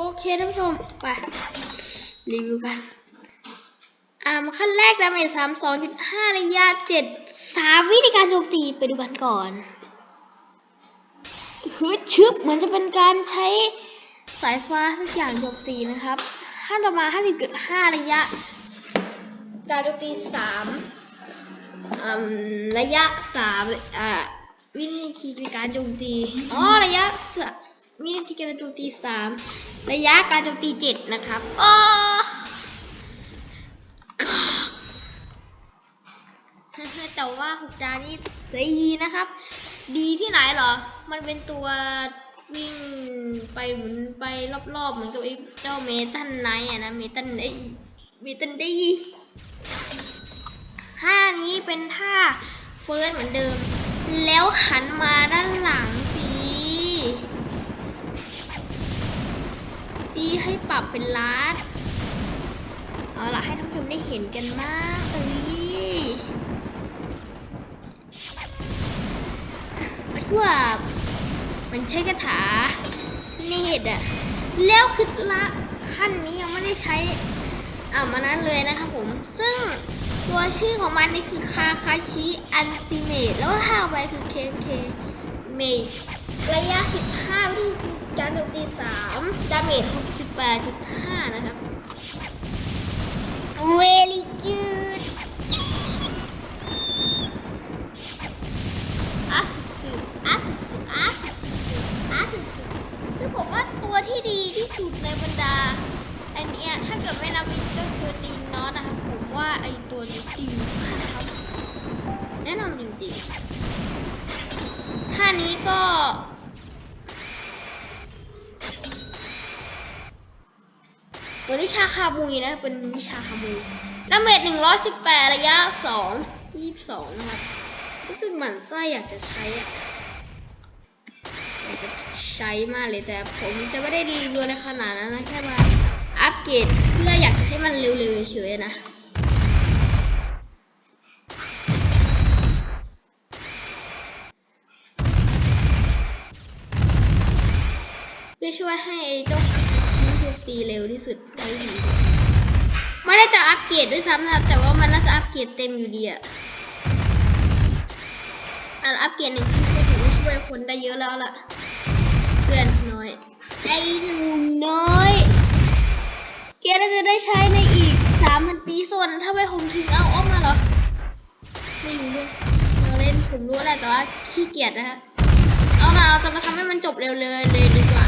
โอเคท่านผู้ชม ไป รีวิวกัน อ่ามาขั้นแรกดาเมจสามสองจุดห้าระยะเจ็ดสามวิธีการโจมตีไปดูกันก่อนฮึดชึบเหมือนจะเป็นการใช้สายฟ้าสักอย่างโจมตีนะครับขั้นต่อมาห้าสิบจุดห้าระยะการโจมตีสามอืมระยะสามอ่าวิธีการโจมตี อ๋อ ระยะสะวิธีการโจมตีสาม ระยะการโจมตีเจ็ดนะครับอ๋อแต่ว่าหกจานนี่ดีนะครับ ดีที่ไหนเหรอ มันเป็นตัววิ่งไปหมุนไปรอบๆ เหมือนกับไอ้เจ้าเมตันไนอะนะเมตันไอเมตันดีท่านี้เป็นท่าเฟิร์สเหมือนเดิม แล้วหันมาด้านหลังสิ ตีให้ปรับเป็นล้านเอาล่ะให้ท่านผู้ชมได้เห็นกันมากเอ้ยคือว่ามันใช้คาถาเนตอะแล้วคือละขั้นนี้ยังไม่ได้ใช้อ่ามานั้นเลยนะครับผม ซึ่งตัวชื่อของมันนี่คือคาคาชิอันติเมตแล้วท่าไปคือเคเคเมตระยะ 15วิธี การโจมตี3ดาเมจ68.5นะครับ Very good อะสิบอะสิบสิบอะสิบสิบสิบอะสิบสิบคือผมว่าตัวที่ดีที่สุดในบรรดา อันเนี้ยถ้าเกิดไม่นับวิกเตอตีนน็อตนะครับ ผมว่าไอตัวนี้ดีมากนะครับ แนะนำจริงๆท่านี้ก็ เห มือนวิชาคามุยนะ เป็นวิชาคามุยดาเมจหนึ่งร้อยสิบแปดระยะสองยี่สิบสองนะครับ รู้สึกหมันไส้อยากจะใช้อะอยากจะใช้มากเลยแต่ผมจะไม่ได้รีวิวในขนาดนั้นนะ แค่มาอัปเกรดเพื่ออยากจะให้มันเร็วๆเฉยๆนะเพื่อช่วยให้ไอ้เจ้า เร็วที่สุดได้ดีไม่ได้จะอัปเกรดด้วยซ้ำนะครับ แต่ว่ามันน่าจะอัปเกรดเต็มอยู่ดีอะอันอัปเกรดหนึ่งขั้นก็ถือว่าช่วยคนได้เยอะแล้วล่ะเพื่อนน้อยไอ้หนุ่มน้อยเกียร์น่าจะได้ใช้ในอีกสามพันปีส่วนถ้าไม่ผมถึงเอาออกมาเหรอไม่รู้ด้วยเราเล่นผมรู้แหละแต่ว่าขี้เกียจนะคะเอาล่ะเราจะมาทำให้มันจบเร็วๆเลยดีกว่า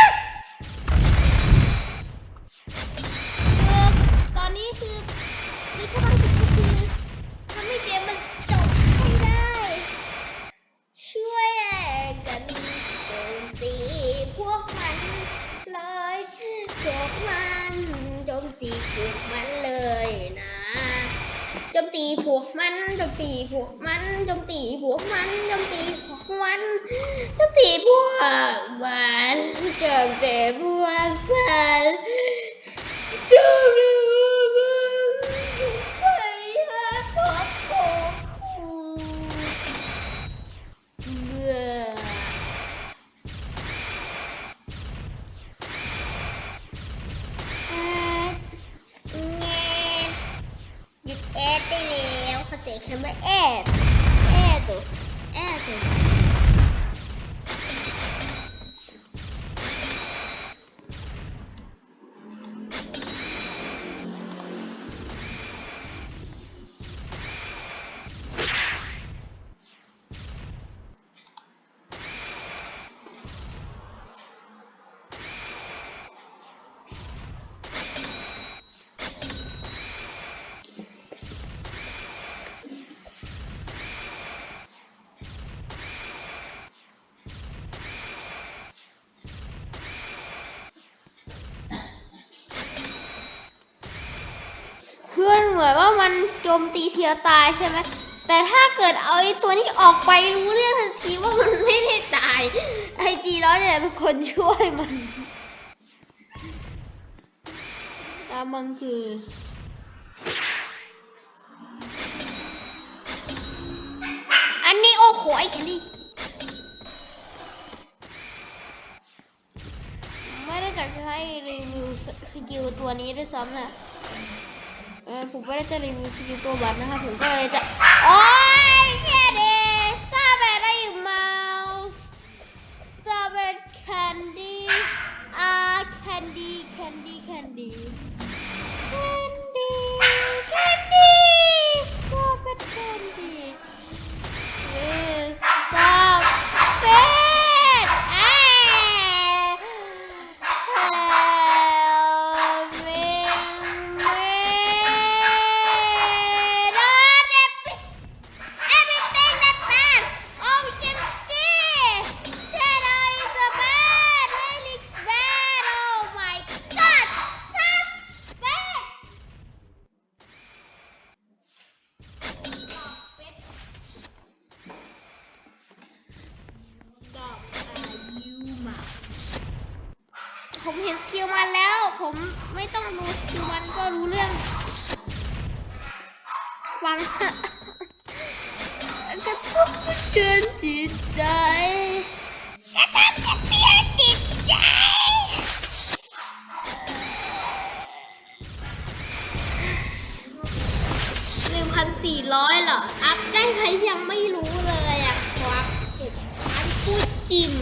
จมตีพวกมันจมตีพวกมันจมตีพวกมันจมตีพวกมันจมตีพวกมันจมตีพวกมันจมตีพวกมันไปหาพวกคุณเบื่อามันโจมตีเทียวตายใช่ไหมแต่ถ้าเกิดเอาไอ้ตัวนี้ออกไปรู้เรื่องทันทีว่ามันไม่ได้ตาย ไอจีร้อนเนี่ยเป็นคนช่วยมันแล้วมันคือไอ้แคนดี้ไม่ได้จะให้รีวิวสสกิลตัวนี้ด้วยซ้ำนะ เออผมไม่ได้จะรีวิวสกิลตัวบัตนะครับผมก็เลยจะ ผมเห็นสกิลมันแล้ว ผมไม่ต้องดูสกิลมันก็รู้เรื่องฟังกระทบกระเทือนจิตใจกระทบกระเทือนจิตใจหนึ่งพันสี่ร้อยเหรอ อัพได้ไหมยังไม่รู้เลยอะครับเจ็ดพันพูดจิม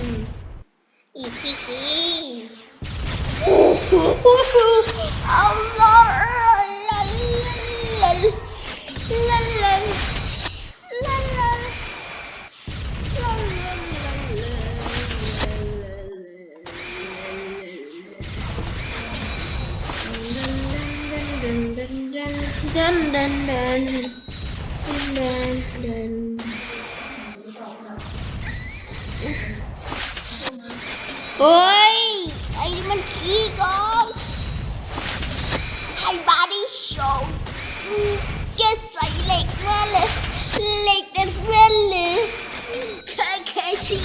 Ôi! เหล็กมาเลยเหล็กนั่นเว้นเลยคาคาชิ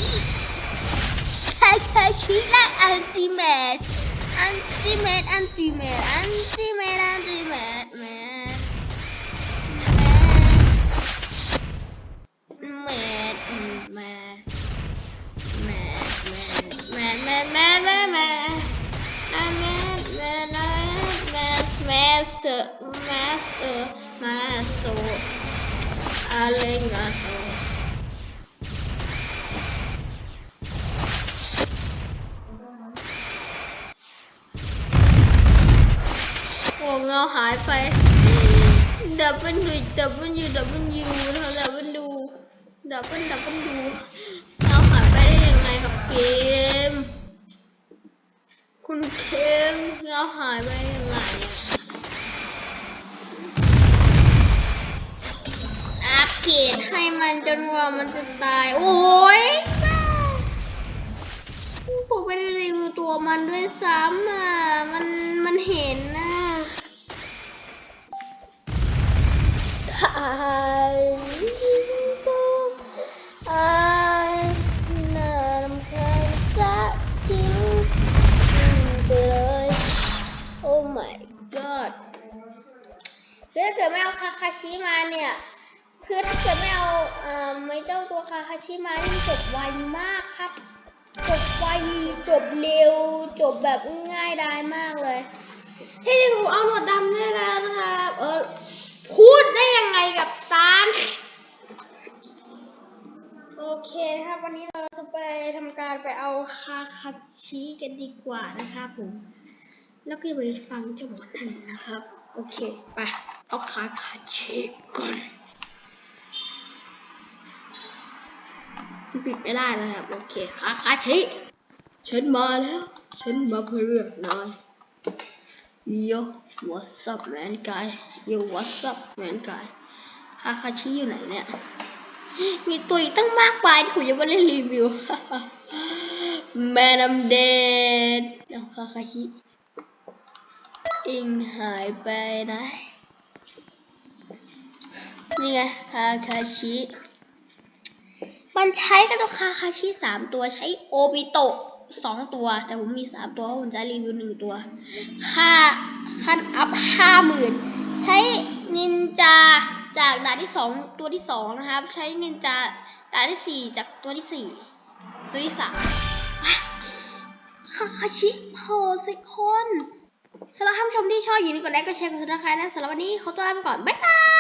คา Arigato. Còn nó hỏi phải W W W hoặc W W W เราหายไปได้ยังไงกับเกม คุณเคมเราหายไปยังไง อะอัปเกรดให้มันจนว่ามันจะตาย โอ้ยผมไม่ได้รีวิวตัวมันด้วยซ้ำอะ มันมันเห็นนะถ่ายไอ้น่ารำคาญซะจริงไปเลย โอ้ my god คือถ้าเกิดไม่เอาคาคาชิมาเนี่ย คือถ้าเกิดไม่เอาเอ่อไม่เจ้าตัวคาคาชิมานี่จบไวมากครับ จบไวจบเร็ว จบแบบง่ายดายมากเลยเฮ้ยผมเอาหนวดดำได้แล้วนะครับเออพูดได้ยังไงกับตาลโอเคครับวันนี้เราจะไปทำการไปเอาคาคาชิกันดีกว่านะครับผม แล้วก็ไปฟังเจังหวะนั้นนะครับ โอเค ไป เอาคาคาชิก่อน ปิดไม่ได้นะครับ โอเคคาคาชิฉันมาแล้ว ฉันมาเพื่อเลือกนาย Yo what's up man guy Yo what's up man guy คาคาชิอยู่ไหนเนี่ย มีตัวอีกตั้งมากมายที่ผมยังไม่ได้รีวิว Man I'm dead เอาคาคาชิเองหายไปไหนนี่ไงคาคาชิ มันใช้กันตัวคาคาชิสามตัวใช้โอบิโตะสองตัว แต่ผมมีสามตัวเพราะผมจะรีวิวหนึ่งตัว ค่าขั้นอัพห้าหมื่นใช้นินจาจากด่านที่สองตัวที่สองนะครับ ใช้นินจาด่านที่สี่จากตัวที่สี่ตัวที่สามคาคาชิโพสิคนสำหรับท่านผู้ชมที่ชอบอย่าลืมกดไลค์กดแชร์กดซับสไครต์นะสำหรับวันนี้ขอตัวลาไปก่อน บ๊ายบาย